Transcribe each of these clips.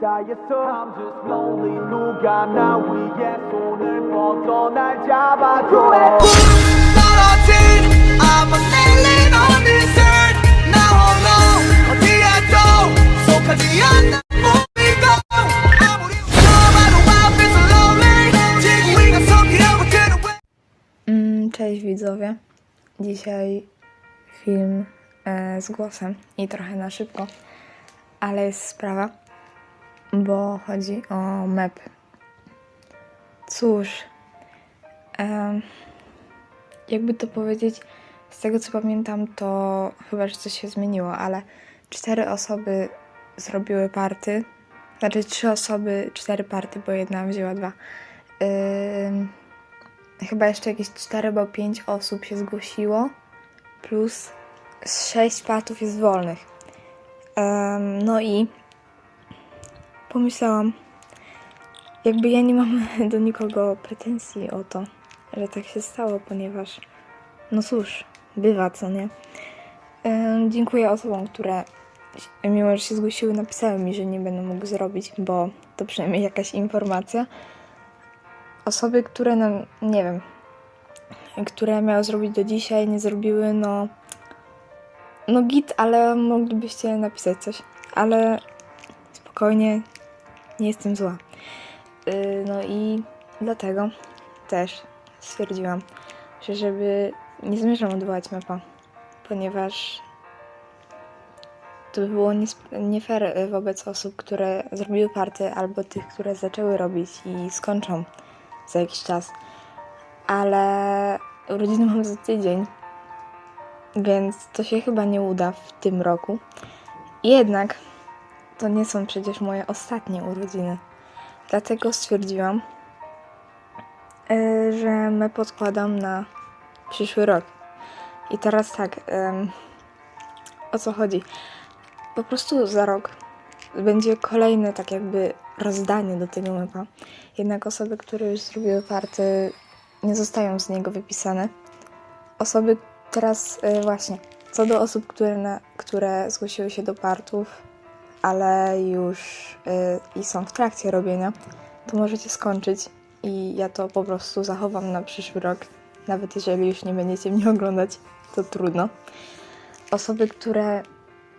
쌓였어 I'm just lonely 누가 나 위해 손을 뻗어 날 잡아줘 떨어진 I'm an alien on this earth 나 홀로 어디에도 속하지 않는 몸이고 아무리 너만도 I feel so lonely 지구 위가 섞이려고 드는 왜 Mm, Cześć widzowie. Dzisiaj film e, z głosem i trochę na szybko, ale jest sprawa, bo chodzi o mep. Cóż, em, jakby to powiedzieć, z tego co pamiętam, to chyba, że coś się zmieniło, ale cztery osoby zrobiły party, znaczy trzy osoby, cztery party, bo jedna wzięła dwa. Chyba jeszcze jakieś 4 albo 5 osób się zgłosiło, plus 6 patów jest wolnych. No i pomyślałam, jakby ja nie mam do nikogo pretensji o to, że tak się stało, ponieważ no cóż, bywa, co nie? Em, dziękuję osobom, które mimo, że się zgłosiły, napisały mi, że nie będę mógł zrobić, bo to przynajmniej jakaś informacja osoby, które nam, nie wiem, które miały zrobić do dzisiaj, nie zrobiły, no, no git, ale moglibyście napisać coś, ale spokojnie, nie jestem zła. Yy, no i dlatego też stwierdziłam, że żeby nie zamierzam odwołać mapa, ponieważ to by było nies- nie fair wobec osób, które zrobiły party, albo tych, które zaczęły robić i skończą za jakiś czas. Ale urodziny mam za tydzień, więc to się chyba nie uda w tym roku. Jednak to nie są przecież moje ostatnie urodziny. Dlatego stwierdziłam, y, że me podkładam na przyszły rok. I teraz tak, o co chodzi? Po prostu za rok będzie kolejne tak jakby rozdanie do tego mapa. Jednak osoby, które już zrobiły party, nie zostają z niego wypisane. Osoby teraz y, właśnie, co do osób, które, na, które zgłosiły się do partów, ale już y, i są w trakcie robienia, to możecie skończyć i ja to po prostu zachowam na przyszły rok. Nawet jeżeli już nie będziecie mnie oglądać, to trudno. Osoby, które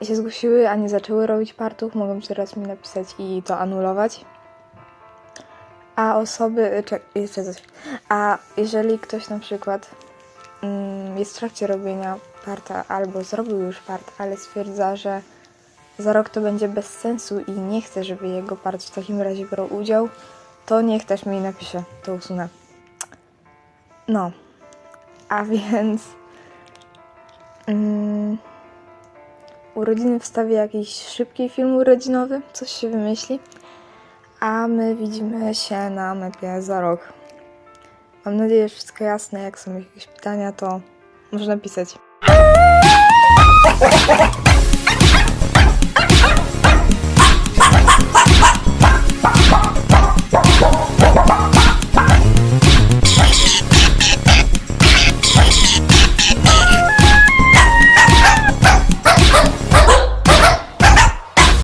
się zgłosiły, a nie zaczęły robić partów, mogą teraz mi napisać i to anulować. A osoby. Czek, jeszcze coś. A jeżeli ktoś na przykład mm, jest w trakcie robienia parta albo zrobił już part, ale stwierdza, że za rok to będzie bez sensu i nie chce, żeby jego part w takim razie brał udział, to niech też mi napisze, to usunę. No. A więc. Mm, urodziny wstawię jakiś szybki film urodzinowy, coś się wymyśli. A my widzimy się na mapie za rok. Mam nadzieję, że wszystko jasne. Jak są jakieś pytania, to można pisać.